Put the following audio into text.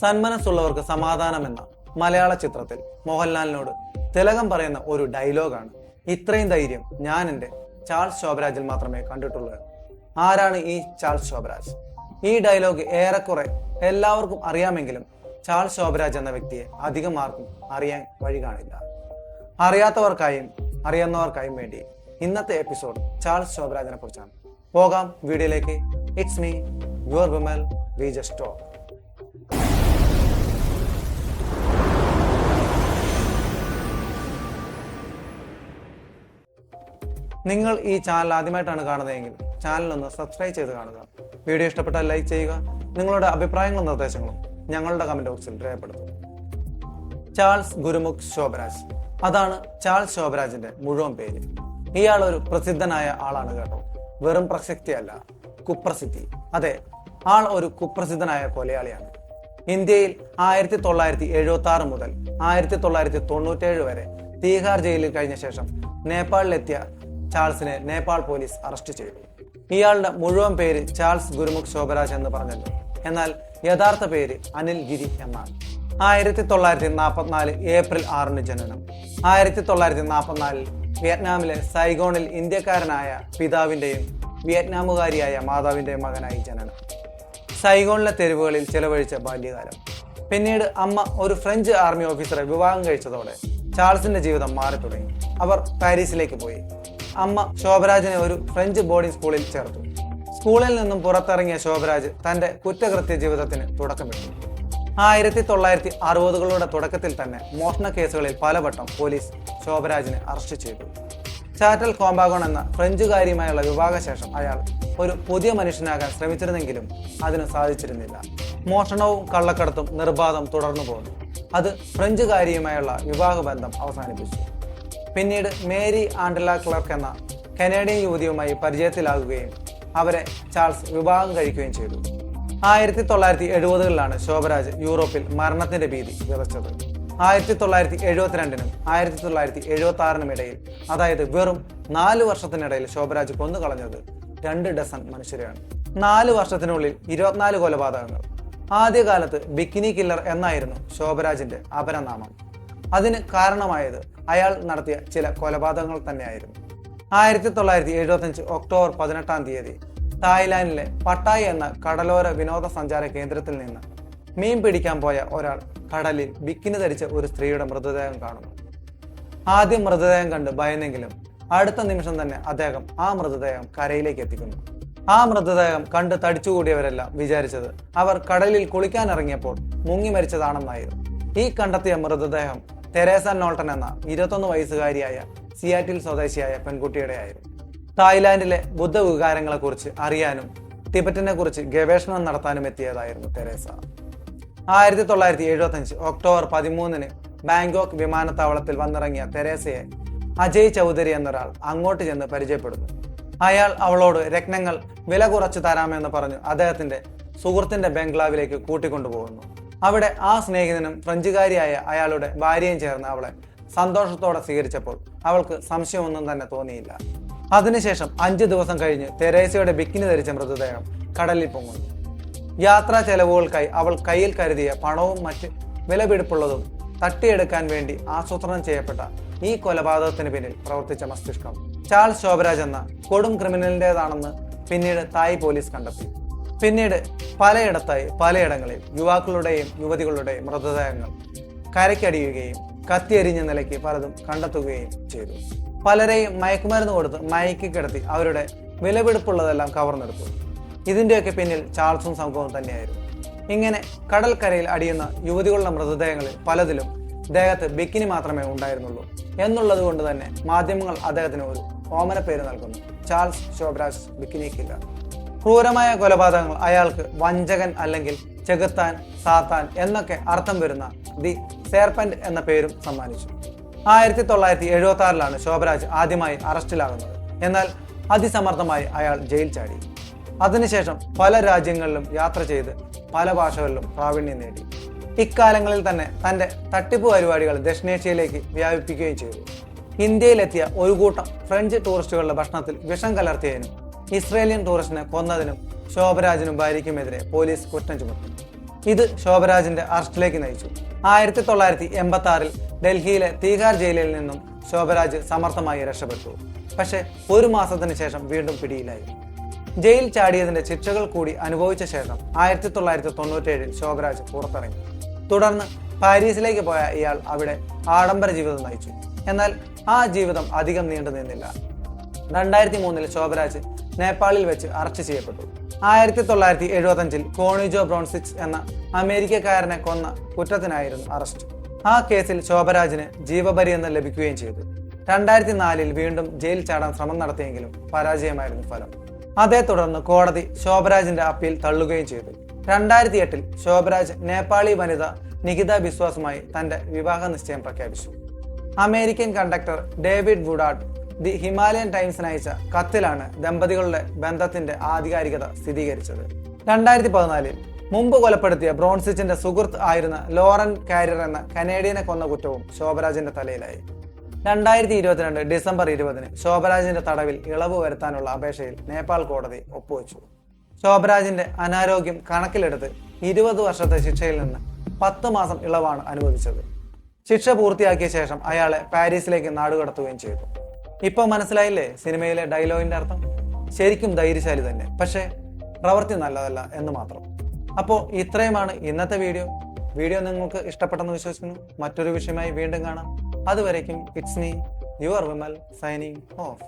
സന്മനസ്സുള്ളവർക്ക് സമാധാനം എന്ന മലയാള ചിത്രത്തിൽ മോഹൻലാലിനോട് തിലകം പറയുന്ന ഒരു ഡയലോഗാണ് ഇത്രയും ധൈര്യം ഞാൻ എന്റെ ചാൾസ് ശോഭരാജിൽ മാത്രമേ കണ്ടിട്ടുള്ളൂ. ആരാണ് ഈ ചാൾസ് ശോഭരാജ്? ഈ ഡയലോഗ് ഏറെക്കുറെ എല്ലാവർക്കും അറിയാമെങ്കിലും ചാൾസ് ശോഭരാജ് എന്ന വ്യക്തിയെ അധികം ആർക്കും അറിയാൻ വഴി കാണില്ല. അറിയാത്തവർക്കായും അറിയുന്നവർക്കായും വേണ്ടി ഇന്നത്തെ എപ്പിസോഡ് ചാൾസ് ശോഭരാജിനെ കുറിച്ചാണ്. പോകാം വീഡിയോയിലേക്ക്. It's me your Vimal we just talk നിങ്ങൾ ഈ ചാനൽ ആദ്യമായിട്ടാണ് കാണുന്നതെങ്കിൽ ചാനൽ ഒന്ന് സബ്സ്ക്രൈബ് ചെയ്ത് കാണുക. വീഡിയോ ഇഷ്ടപ്പെട്ടാൽ ലൈക്ക് ചെയ്യുക. നിങ്ങളുടെ അഭിപ്രായങ്ങളും നിർദ്ദേശങ്ങളും ഞങ്ങളുടെ കമന്റ് ബോക്സിൽ രേഖപ്പെടുത്തും. ചാൾസ് ഗുരുമുഖ് ശോഭരാജ്. അതാണ് ചാൾസ് ശോഭരാജിന്റെ മുഴുവൻ പേര്. ഇയാൾ ഒരു പ്രസിദ്ധനായ ആളാണ് കേട്ടോ. വെറും പ്രസക്തിയല്ല കുപ്രസിദ്ധി. അതെ ആൾ ഒരു കുപ്രസിദ്ധനായ കൊലയാളിയാണ്. ഇന്ത്യയിൽ ആയിരത്തി തൊള്ളായിരത്തി എഴുപത്തി ആറ് മുതൽ ആയിരത്തി തൊള്ളായിരത്തി തൊണ്ണൂറ്റേഴ് വരെ തീഹാർ ജയിലിൽ കഴിഞ്ഞ ശേഷം നേപ്പാളിലെത്തിയ ചാൾസിനെ നേപ്പാൾ പോലീസ് അറസ്റ്റ് ചെയ്തു. ഇയാളുടെ മുഴുവൻ പേര് ചാൾസ് ഗുരുമുഖ് ശോഭരാജ് എന്ന് പറഞ്ഞല്ലോ. എന്നാൽ യഥാർത്ഥ പേര് അനിൽ ഗിരി എന്നാണ്. ആയിരത്തി തൊള്ളായിരത്തി നാൽപ്പത്തിനാല് ഏപ്രിൽ ആറിന് ജനനം. ആയിരത്തി തൊള്ളായിരത്തി നാൽപ്പത്തിനാലിൽ വിയറ്റ്നാമിലെ സൈഗോണിൽ ഇന്ത്യക്കാരനായ പിതാവിന്റെയും വിയറ്റ്നാമുകാരിയായ മാതാവിന്റെയും മകനായി ജനനം. സൈഗോണിലെ തെരുവുകളിൽ ചെലവഴിച്ച ബാല്യകാലം. പിന്നീട് അമ്മ ഒരു ഫ്രഞ്ച് ആർമി ഓഫീസറെ വിവാഹം കഴിച്ചതോടെ ചാൾസിന്റെ ജീവിതം മാറി തുടങ്ങി അവർ പാരീസിലേക്ക് പോയി. അമ്മ ശോഭരാജിനെ ഒരു ഫ്രഞ്ച് ബോർഡിംഗ് സ്കൂളിൽ ചേർത്തു. സ്കൂളിൽ നിന്നും പുറത്തിറങ്ങിയ ശോഭരാജ് തന്റെ കുറ്റകൃത്യ ജീവിതത്തിന് തുടക്കമിട്ടു ആയിരത്തി തൊള്ളായിരത്തി അറുപതുകളുടെ തുടക്കത്തിൽ തന്നെ മോഷണ കേസുകളിൽ പലവട്ടം പോലീസ് ശോഭരാജിനെ അറസ്റ്റ് ചെയ്തു. ചാറ്റൽ കോമ്പാഗോൺ എന്ന ഫ്രഞ്ചുകാരിയുമായുള്ള വിവാഹശേഷം അയാൾ ഒരു പുതിയ മനുഷ്യനാകാൻ ശ്രമിച്ചിരുന്നെങ്കിലും അതിന് സാധിച്ചിരുന്നില്ല. മോഷണവും കള്ളക്കടത്തും നിർബാധം തുടർന്നു പോന്നു. അത് ഫ്രഞ്ചുകാരിയുമായുള്ള വിവാഹബന്ധം അവസാനിപ്പിച്ചു. പിന്നീട് മേരി ആൻഡല ക്ലർക്ക് എന്ന കനേഡിയൻ യുവതിയുമായി പരിചയത്തിലാകുകയും അവരെ ചാൾസ് വിവാഹം കഴിക്കുകയും ചെയ്തു. ആയിരത്തി തൊള്ളായിരത്തി എഴുപതുകളിലാണ് ശോഭരാജ് യൂറോപ്പിൽ മരണത്തിന്റെ ഭീതി വിതച്ചത്. ആയിരത്തി തൊള്ളായിരത്തി എഴുപത്തിരണ്ടിനും ആയിരത്തി തൊള്ളായിരത്തി എഴുപത്തി ആറിനും ഇടയിൽ അതായത് വെറും നാല് വർഷത്തിനിടയിൽ ശോഭരാജ് കൊന്നു കളഞ്ഞത് രണ്ട് ഡസൺ മനുഷ്യരെയാണ്. നാല് വർഷത്തിനുള്ളിൽ ഇരുപത്തിനാല് കൊലപാതകങ്ങൾ. ആദ്യകാലത്ത് ബിക്കിനി കില്ലർ എന്നായിരുന്നു ശോഭരാജിന്റെ അപരനാമം. അതിന് കാരണമായത് അയാൾ നടത്തിയ ചില കൊലപാതകങ്ങൾ തന്നെയായിരുന്നു. ആയിരത്തി തൊള്ളായിരത്തി എഴുപത്തഞ്ച് ഒക്ടോബർ പതിനെട്ടാം തീയതി തായ്ലാൻഡിലെ പട്ടായ എന്ന കടലോര വിനോദസഞ്ചാര കേന്ദ്രത്തിൽ നിന്ന് മീൻ പിടിക്കാൻ പോയ ഒരാൾ കടലിൽ ബിക്കിന് ധരിച്ച ഒരു സ്ത്രീയുടെ മൃതദേഹം കാണുന്നു. ആദ്യം മൃതദേഹം കണ്ട് ഭയന്നെങ്കിലും അടുത്ത നിമിഷം തന്നെ അദ്ദേഹം ആ മൃതദേഹം കരയിലേക്ക് എത്തിക്കുന്നു. ആ മൃതദേഹം കണ്ട് തടിച്ചുകൂടിയവരെല്ലാം വിചാരിച്ചത് അവർ കടലിൽ കുളിക്കാൻ ഇറങ്ങിയപ്പോൾ മുങ്ങി മരിച്ചതാണെന്നായിരുന്നു. ഈ കണ്ടെത്തിയ മൃതദേഹം തെരേസ നോൾട്ടൻ എന്ന ഇരുപത്തൊന്ന് വയസ്സുകാരിയായ സിയാറ്റിൽ സ്വദേശിയായ പെൺകുട്ടിയുടെ ആയിരുന്നു തായ്ലാന്റിലെ ബുദ്ധ വികാരങ്ങളെക്കുറിച്ച് അറിയാനും ടിബറ്റിനെ കുറിച്ച് ഗവേഷണം നടത്താനും എത്തിയതായിരുന്നു തെരേസ. ആയിരത്തി തൊള്ളായിരത്തി എഴുപത്തഞ്ച് ഒക്ടോബർ പതിമൂന്നിന് ബാങ്കോക്ക് വിമാനത്താവളത്തിൽ വന്നിറങ്ങിയ തെരേസയെ അജയ് ചൗധരി എന്നൊരാൾ അങ്ങോട്ട് ചെന്ന് പരിചയപ്പെടുന്നു. അയാൾ അവളോട് രത്നങ്ങൾ വില കുറച്ച് തരാമെന്ന് പറഞ്ഞു അദ്ദേഹത്തിന്റെ സുഹൃത്തിന്റെ ബംഗ്ലാവിലേക്ക് കൂട്ടിക്കൊണ്ടുപോകുന്നു. അവിടെ ആ സ്നേഹിതനും ഫ്രഞ്ചുകാരിയായ അയാളുടെ ഭാര്യയും ചേർന്ന് അവളെ സന്തോഷത്തോടെ സ്വീകരിച്ചപ്പോൾ അവൾക്ക് സംശയമൊന്നും തന്നെ തോന്നിയില്ല. അതിനുശേഷം അഞ്ച് ദിവസം കഴിഞ്ഞ് തെരേസയുടെ ബിക്കിനി ധരിച്ച മൃതദേഹം കടലിൽ പൊങ്ങുന്നു. യാത്രാ ചെലവുകൾക്കായി അവൾ കയ്യിൽ കരുതിയ പണവും മറ്റ് വിലപിടിപ്പുള്ളതും തട്ടിയെടുക്കാൻ വേണ്ടി ആസൂത്രണം ചെയ്യപ്പെട്ട ഈ കൊലപാതകത്തിന് പിന്നിൽ പ്രവർത്തിച്ച മസ്തിഷ്കം. ചാൾസ് ശോഭരാജ് എന്ന കൊടും ക്രിമിനലിന്റെതാണെന്ന് പിന്നീട് തായ് പോലീസ് കണ്ടെത്തി. പിന്നീട് പലയിടത്തായി പലയിടങ്ങളിൽ യുവാക്കളുടെയും യുവതികളുടെയും മൃതദേഹങ്ങൾ കരയ്ക്കടിയുകയും കത്തിയെരിഞ്ഞ നിലയ്ക്ക് പലതും കണ്ടെത്തുകയും ചെയ്തു. പലരെയും മയക്കുമരുന്ന് കൊടുത്ത് മയക്കി കിടത്തി അവരുടെ വിലപിടിപ്പുള്ളതെല്ലാം കവർന്നെടുത്തു. ഇതിന്റെയൊക്കെ പിന്നിൽ ചാൾസും സംഭവം തന്നെയായിരുന്നു. ഇങ്ങനെ കടൽക്കരയിൽ അടിയുന്ന യുവതികളുടെ മൃതദേഹങ്ങളിൽ പലതിലും ദേഹത്ത് ബിക്കിനി മാത്രമേ ഉണ്ടായിരുന്നുള്ളൂ. എന്നുള്ളത് കൊണ്ട് തന്നെ മാധ്യമങ്ങൾ അദ്ദേഹത്തിന് ഒരു ഓമന പേര് നൽകുന്നു. ചാൾസ് ശോഭരാജ് ബിക്കിനി കില്ലർ ക്രൂരമായ കൊലപാതകങ്ങൾ അയാൾക്ക് വഞ്ചകൻ അല്ലെങ്കിൽ ചെകുത്താൻ സാത്താൻ എന്നൊക്കെ അർത്ഥം വരുന്ന ദി സേർപ്പന്റ് എന്ന പേരും സമ്മാനിച്ചു. ആയിരത്തി തൊള്ളായിരത്തി എഴുപത്തി ആറിലാണ് ശോഭരാജ് ആദ്യമായി അറസ്റ്റിലാകുന്നത്. എന്നാൽ അതിസമർത്ഥമായി അയാൾ ജയിൽ ചാടി. അതിനുശേഷം പല രാജ്യങ്ങളിലും യാത്ര ചെയ്ത് പല ഭാഷകളിലും പ്രാവീണ്യം നേടി. ഇക്കാലങ്ങളിൽ തന്നെ തന്റെ തട്ടിപ്പ് പരിപാടികൾ ദക്ഷിണേഷ്യയിലേക്ക് വ്യാപിപ്പിക്കുകയും ചെയ്തു. ഇന്ത്യയിലെത്തിയ ഒരു കൂട്ടം ഫ്രഞ്ച് ടൂറിസ്റ്റുകളുടെ ഭക്ഷണത്തിൽ വിഷം കലർത്തിയതിനും ഇസ്രേലിയൻ ടൂറിസ്റ്റിനെ കൊന്നതിനും ശോഭരാജിനും ഭാര്യയ്ക്കുമെതിരെ പോലീസ് കുറ്റം ചുമത്തി. ഇത് ശോഭരാജിന്റെ അറസ്റ്റിലേക്ക് നയിച്ചു. ആയിരത്തി തൊള്ളായിരത്തി എൺപത്തി ആറിൽ ഡൽഹിയിലെ തീഹാർ ജയിലിൽ നിന്നും ശോഭരാജ് സമർത്ഥമായി രക്ഷപ്പെട്ടു. പക്ഷേ ഒരു മാസത്തിന് ശേഷം വീണ്ടും പിടിയിലായി. ജയിൽ ചാടിയതിന്റെ ശിക്ഷകൾ കൂടി അനുഭവിച്ച ശേഷം ആയിരത്തി തൊള്ളായിരത്തി തൊണ്ണൂറ്റേഴിൽ ശോഭരാജ് പുറത്തിറങ്ങി. തുടർന്ന് പാരീസിലേക്ക് പോയ ഇയാൾ അവിടെ ആഡംബര ജീവിതം നയിച്ചു. എന്നാൽ ആ ജീവിതം അധികം നീണ്ടു നിന്നില്ല. രണ്ടായിരത്തി മൂന്നിൽ ശോഭരാജ് നേപ്പാളിൽ വെച്ച് അറസ്റ്റ് ചെയ്യപ്പെട്ടു. ആയിരത്തി തൊള്ളായിരത്തി എഴുപത്തഞ്ചിൽ കോണിജോ ബ്രോൺസിക്സ് എന്ന അമേരിക്കക്കാരനെ കൊന്ന കുറ്റത്തിനായിരുന്നു അറസ്റ്റ്. ആ കേസിൽ ശോഭരാജിന് ജീവപര്യന്തം ലഭിക്കുകയും ചെയ്തു. രണ്ടായിരത്തി നാലിൽ വീണ്ടും ജയിൽ ചാടാൻ ശ്രമം നടത്തിയെങ്കിലും പരാജയമായിരുന്നു ഫലം. അതേ തുടർന്ന് കോടതി ശോഭരാജിന്റെ അപ്പീൽ തള്ളുകയും ചെയ്തു. രണ്ടായിരത്തി എട്ടിൽ ശോഭരാജ് നേപ്പാളി വനിത നികിത ബിസ്വാസുമായി തന്റെ വിവാഹ നിശ്ചയം പ്രഖ്യാപിച്ചു. American conductor David Woodard the Himalayan ടൈംസിന് അയച്ച കത്തിലാണ് ദമ്പതികളുടെ ബന്ധത്തിന്റെ ആധികാരികത സ്ഥിരീകരിച്ചത്. രണ്ടായിരത്തി പതിനാലിൽ മുമ്പ് കൊലപ്പെടുത്തിയ ബ്രോൺസിച്ചിന്റെ സുഹൃത്ത് ആയിരുന്ന ലോറൻ കാരിയർ എന്ന കനേഡിയനെ കൊന്ന കുറ്റവും ശോഭരാജിന്റെ തലയിലായി. രണ്ടായിരത്തി ഇരുപത്തിരണ്ട് ഡിസംബർ ഇരുപതിന് ശോഭരാജിന്റെ തടവിൽ ഇളവ് വരുത്താനുള്ള അപേക്ഷയിൽ നേപ്പാൾ കോടതി ഒപ്പുവെച്ചു. ശോഭരാജിന്റെ അനാരോഗ്യം കണക്കിലെടുത്ത് ഇരുപത് വർഷത്തെ ശിക്ഷയിൽ നിന്ന് പത്ത് മാസം ഇളവാണ് അനുവദിച്ചത്. ശിക്ഷ പൂർത്തിയാക്കിയ ശേഷം അയാളെ പാരീസിലേക്ക് നാടുകടത്തുകയും ചെയ്തു. ഇപ്പൊ മനസ്സിലായില്ലേ സിനിമയിലെ ഡയലോഗിന്റെ അർത്ഥം? ശരിക്കും ധൈര്യശാലി തന്നെ. പക്ഷേ പ്രവൃത്തി നല്ലതല്ല എന്ന് മാത്രം. അപ്പോൾ ഇത്രയുമാണ് ഇന്നത്തെ വീഡിയോ. വീഡിയോ നിങ്ങൾക്ക് ഇഷ്ടപ്പെട്ടെന്ന് വിശ്വസിക്കുന്നു. മറ്റൊരു വിഷയമായി വീണ്ടും കാണാം. അതുവരേക്കും it's me your Vimal signing off